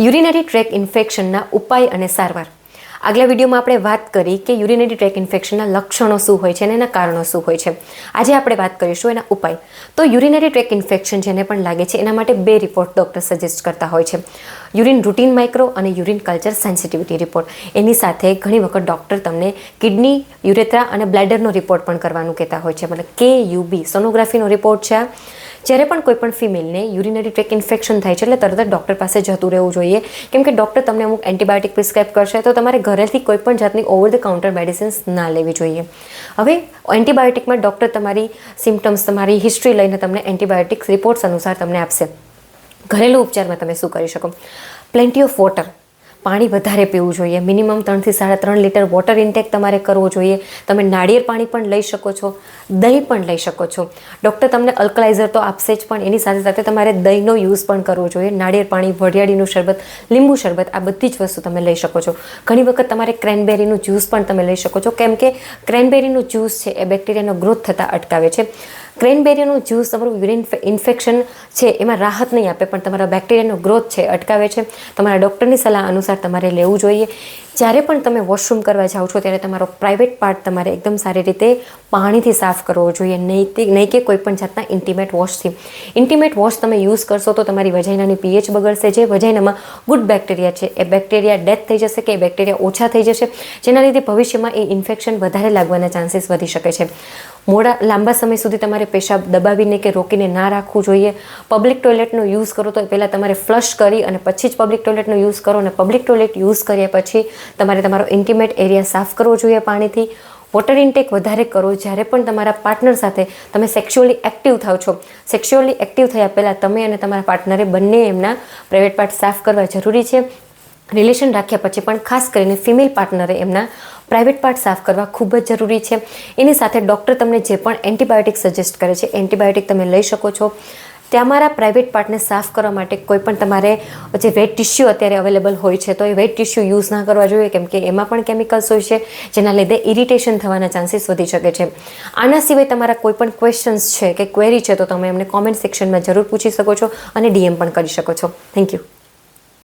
Urinary track ઇન્ફેક્શનના ઉપાય અને સારવાર. આગલા વિડીયોમાં આપણે વાત કરી કે યુરિનરી ટ્રેક ઇન્ફેક્શનના લક્ષણો શું હોય છે અને એના કારણો શું હોય છે. આજે આપણે વાત કરીશું એના ઉપાય. તો યુરિનરી ટ્રેક ઇન્ફેક્શન જેને પણ લાગે છે, એના માટે બે રિપોર્ટ ડૉક્ટર સજેસ્ટ કરતા હોય છે. યુરિન રૂટીન માઇક્રો અને યુરિન કલ્ચર સેન્સિટિવિટી રિપોર્ટ. એની સાથે ઘણી વખત ડૉક્ટર તમને કિડની યુરેથ્રા અને બ્લેડરનો રિપોર્ટ પણ કરવાનું કહેતા હોય છે. મતલબ કે યુબી સોનોગ્રાફીનો રિપોર્ટ છે. જ્યારે પણ કોઈ પણ ફિમેલને યુરિનરી ટ્રેક ઇન્ફેક્શન થાય છે, એટલે તરત જ ડૉક્ટર પાસે જતું રહેવું જોઈએ. કેમ કે ડૉક્ટર તમને અમુક એન્ટીબાયોટિક પ્રિસ્ક્રાઇબ કરશે, તો તમારે ઘરેથી કોઈ પણ જાતની ઓવર ધ કાઉન્ટર મેડિસિન્સ ના લેવી જોઈએ. હવે એન્ટીબાયોટિકમાં ડૉક્ટર તમારી સિમ્ટમ્સ તમારી હિસ્ટ્રી લઈને તમને એન્ટીબાયોટિક્સ રિપોર્ટ્સ અનુસાર તમને આપશે. ઘરેલું ઉપચારમાં તમે શું કરી શકો? પ્લેન્ટી ઓફ વોટર પાણી વધારે પીવું જોઈએ. મિનિમમ ત્રણથી સાડા ત્રણ લીટર વોટર ઇન્ટેક તમારે કરવો જોઈએ. તમે નાળિયેર પાણી પણ લઈ શકો છો, દહીં પણ લઈ શકો છો. ડૉક્ટર તમને અલ્કલાઇઝર તો આપશે જ, પણ એની સાથે સાથે તમારે દહીંનો યુઝ પણ કરવો જોઈએ. નાળિયેર પાણી, વરિયાળીનું શરબત, લીંબુ શરબત, આ બધી જ વસ્તુ તમે લઈ શકો છો. ઘણી વખત તમારે ક્રેનબેરીનું જ્યુસ પણ તમે લઈ શકો છો. કેમ કે ક્રેનબેરીનું જ્યુસ છે, એ બેક્ટેરિયાનો ગ્રોથ થતાં અટકાવે છે. ક્રેનબેરીનું જ્યુસ તમારું યુરિન ઇન્ફેક્શન છે, એમાં રાહત નહીં આપે, પણ તમારા બેક્ટેરિયાનો ગ્રોથ છે, અટકાવે છે. તમારા ડૉક્ટરની સલાહ અનુસાર તમારે લેવું જોઈએ. જ્યારે પણ તમે વોશરૂમ કરવા જાઓ છો, ત્યારે તમારો પ્રાઇવેટ પાર્ટ તમારે એકદમ સારી રીતે પાણીથી સાફ કરવો જોઈએ. નહીં નહીં કે કોઈ પણ જાતના ઇન્ટિમેટ વોશથી ઇન્ટિમેટ વોશ તમે યુઝ કરશો તો તમારી વજાઇનાની પીએચ બગડશે, જે વજાઈનામાં ગુડ બેક્ટેરિયા છે. એ બેક્ટેરિયા ડેથ થઈ જશે કે એ બેક્ટેરિયા ઓછા થઈ જશે, જેના લીધે ભવિષ્યમાં એ ઇન્ફેક્શન વધારે લાગવાના ચાન્સીસ વધી શકે છે. મોડા, લાંબા સમય સુધી તમારે પેશાબ દબાવીને કે રોકીને ના રાખવું જોઈએ. પબ્લિક ટોયલેટનો યુઝ કરો તો પહેલાં તમારે ફ્લશ કરી અને પછી જ પબ્લિક ટોયલેટનો યુઝ કરો અને પબ્લિક ટોયલેટ યુઝ કર્યા પછી તમારે તમારો ઇન્ટિમેટ એરિયા સાફ કરવો જોઈએ પાણીથી. વોટર ઇન્ટેક વધારે કરો. જ્યારે પણ તમારા પાર્ટનર સાથે તમે સેક્સ્યુઅલી એક્ટિવ થાવ છો સેક્સ્યુઅલી એક્ટિવ થયા પહેલાં તમે અને તમારા પાર્ટનરે બંને એમના પ્રાઇવેટ પાર્ટ સાફ કરવા જરૂરી છે. રિલેશન રાખ્યા પછી પણ ખાસ કરીને ફિમેલ પાર્ટનરે એમના પ્રાઇવેટ પાર્ટ સાફ કરવા ખૂબ જ જરૂરી છે. એની સાથે ડૉક્ટર તમને જે પણ એન્ટીબાયોટિક સજેસ્ટ કરે છે એન્ટીબાયોટિક તમે લઈ શકો છો. તમારા પ્રાઇવેટ પાર્ટને સાફ કરવા માટે કોઈ પણ તમારે, જે વેટ ટિશ્યુ અત્યારે અવેલેબલ હોય છે, તો એ વેટ ટિશ્યુ યુઝ ના કરવા જોઈએ, કેમ કે એમાં પણ કેમિકલ્સ હોય છે, જેના લીધે ઇરિટેશન થવાના ચાન્સીસ વધી શકે છે. આના સિવાય તમારા કોઈ પણ ક્વેશ્ચન્સ છે કે ક્વેરી છે, તો તમે એમને કોમેન્ટ સેક્શનમાં જરૂર પૂછી શકો છો અને ડીએમ પણ કરી શકો છો. Thank you